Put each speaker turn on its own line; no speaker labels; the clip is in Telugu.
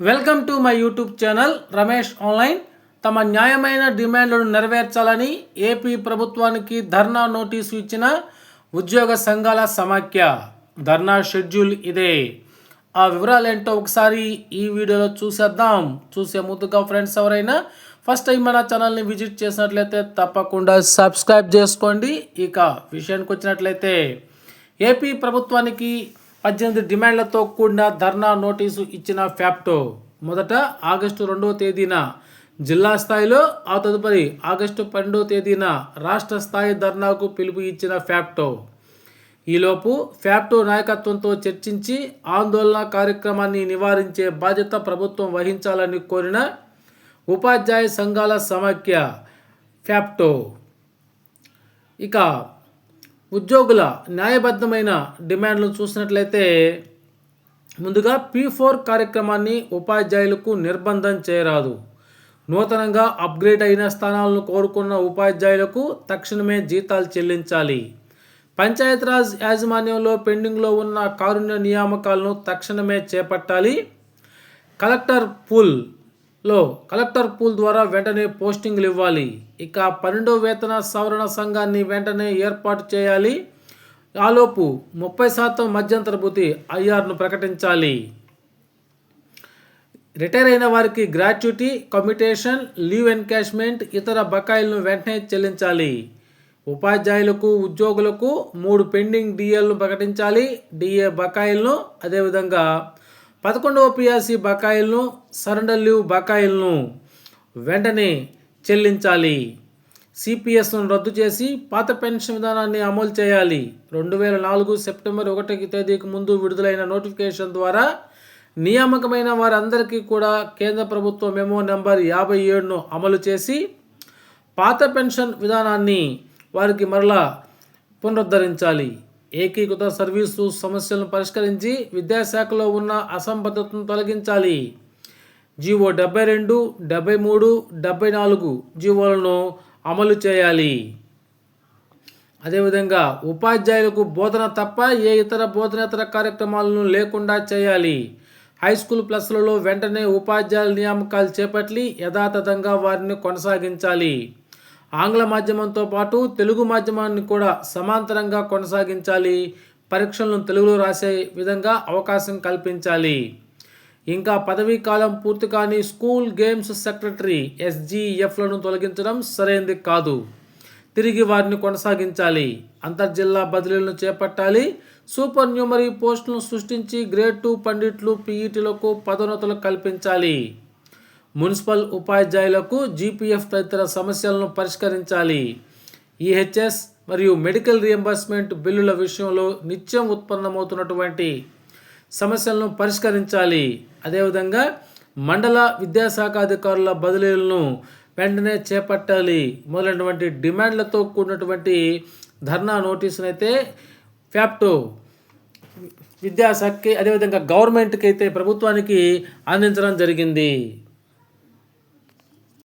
Welcome to my YouTube channel Ramesh online తమ న్యాయమైన డిమాండ్లను నెరవేర్చాలని ఏపీ ప్రభుత్వానికి ధర్నా నోటీసు ఇచ్చిన ఉద్యోగ సంఘాల సమాఖ్య. ధర్నా షెడ్యూల్ ఇదే. ఆ వివరాలు ఏంటో ఒకసారి ఈ వీడియోలో చూసేద్దాం. చూసే ముందుగా ఫ్రెండ్స్ ఎవరైనా ఫస్ట్ టైం మన ఛానల్ని విజిట్ చేసినట్లయితే తప్పకుండా సబ్స్క్రైబ్ చేసుకోండి. ఇక విషయానికి వచ్చినట్లయితే ఏపీ ప్రభుత్వానికి పద్దెనిమిది డిమాండ్లతో కూడిన ధర్నా నోటీసు ఇచ్చిన ఫ్యాప్టో. మొదట ఆగస్టు రెండవ తేదీన జిల్లా స్థాయిలో ఆ తదుపరి ఆగస్టు పన్నెండవ తేదీన రాష్ట్ర స్థాయి ధర్నాకు పిలుపు ఇచ్చిన ఫ్యాప్టో. ఈలోపు ఫ్యాప్టో నాయకత్వంతో చర్చించి ఆందోళన కార్యక్రమాన్ని నివారించే బాధ్యత ప్రభుత్వం వహించాలని కోరిన ఉపాధ్యాయ సంఘాల సమాఖ్య ఫ్యాప్టో. ఇక ఉద్యోగుల న్యాయబద్ధమైన డిమాండ్లను చూసినట్లయితే ముందుగా పీ ఫోర్ కార్యక్రమాన్ని ఉపాధ్యాయులకు నిర్బంధం చేయరాదు. నూతనంగా అప్గ్రేడ్ అయిన స్థానాలను కోరుకున్న ఉపాధ్యాయులకు తక్షణమే జీతాలు చెల్లించాలి. పంచాయతీరాజ్ యాజమాన్యంలో పెండింగ్లో ఉన్న కారుణ్య నియామకాలను తక్షణమే చేపట్టాలి. కలెక్టర్ లో కలెక్టర్ పూల్ ద్వారా వెంటనే పోస్టింగ్లు ఇవ్వాలి. ఇక పన్నెండో వేతన సవరణ సంఘాన్ని వెంటనే ఏర్పాటు చేయాలి. ఆలోపు ముప్పై శాతం మధ్యంతర భృతి ఐఆర్ను ప్రకటించాలి. రిటైర్ అయిన వారికి గ్రాట్యుటీ కమ్యూటేషన్ లీవ్ ఎన్కాష్మెంట్ ఇతర బకాయిలను వెంటనే చెల్లించాలి. ఉపాధ్యాయులకు ఉద్యోగులకు మూడు పెండింగ్ డిఏలను ప్రకటించాలి. డిఏ బకాయిలను అదేవిధంగా పదకొండవ పిఆర్సీ బకాయిలను సరెండర్ లీవ్ బకాయిలను వెంటనే చెల్లించాలి. సిపిఎస్ను రద్దు చేసి పాత పెన్షన్ విధానాన్ని అమలు చేయాలి. రెండు వేల నాలుగు సెప్టెంబర్ ఒకటి తేదీకి ముందు విడుదలైన నోటిఫికేషన్ ద్వారా నియామకమైన వారందరికీ కూడా కేంద్ర ప్రభుత్వ మెమో నెంబర్ యాభై ఏడును అమలు చేసి పాత పెన్షన్ విధానాన్ని వారికి మరలా పునరుద్ధరించాలి. ఏకీకృత సర్వీసు సమస్యలను పరిష్కరించి విద్యాశాఖలో ఉన్న అసంబద్ధతను తొలగించాలి. జీవో డెబ్బై రెండు డెబ్బై మూడు డెబ్బై నాలుగు జీవోలను అమలు చేయాలి. అదేవిధంగా ఉపాధ్యాయులకు బోధన తప్ప ఏ ఇతర బోధనేతర కార్యక్రమాలను లేకుండా చేయాలి. హై స్కూల్ ప్లస్లలో వెంటనే ఉపాధ్యాయుల నియామకాలు చేపట్టి యథాతథంగా వారిని కొనసాగించాలి. ఆంగ్ల మాధ్యమంతో పాటు తెలుగు మాధ్యమాన్ని కూడా సమాంతరంగా కొనసాగించాలి. పరీక్షలను తెలుగులో రాసే విధంగా అవకాశం కల్పించాలి. ఇంకా పదవీ కాలం పూర్తి కాని స్కూల్ గేమ్స్ సెక్రటరీ ఎస్జీఎఫ్లను తొలగించడం సరైనది కాదు. తిరిగి వారిని కొనసాగించాలి. అంతర్జిల్లా బదిలీలను చేపట్టాలి. సూపర్ న్యూమరీ పోస్టులను సృష్టించి గ్రేడ్ టూ పండిట్లు పీఈటీలకు పదోన్నతులు కల్పించాలి. మున్సిపల్ ఉపాధ్యాయులకు జీపీఎఫ్ తదితర సమస్యలను పరిష్కరించాలి. ఈహెచ్ఎస్ మరియు మెడికల్ రియంబర్స్మెంట్ బిల్లుల విషయంలో నిత్యం ఉత్పన్నమవుతున్నటువంటి సమస్యలను పరిష్కరించాలి. అదేవిధంగా మండల విద్యాశాఖ అధికారుల బదిలీలను వెంటనే చేపట్టాలి. మొదలైనటువంటి డిమాండ్లతో కూడినటువంటి ధర్నా నోటీసును అయితే ఫ్యాప్టో విద్యాశాఖకి అదేవిధంగా గవర్నమెంట్కి అయితే ప్రభుత్వానికి అందించడం జరిగింది.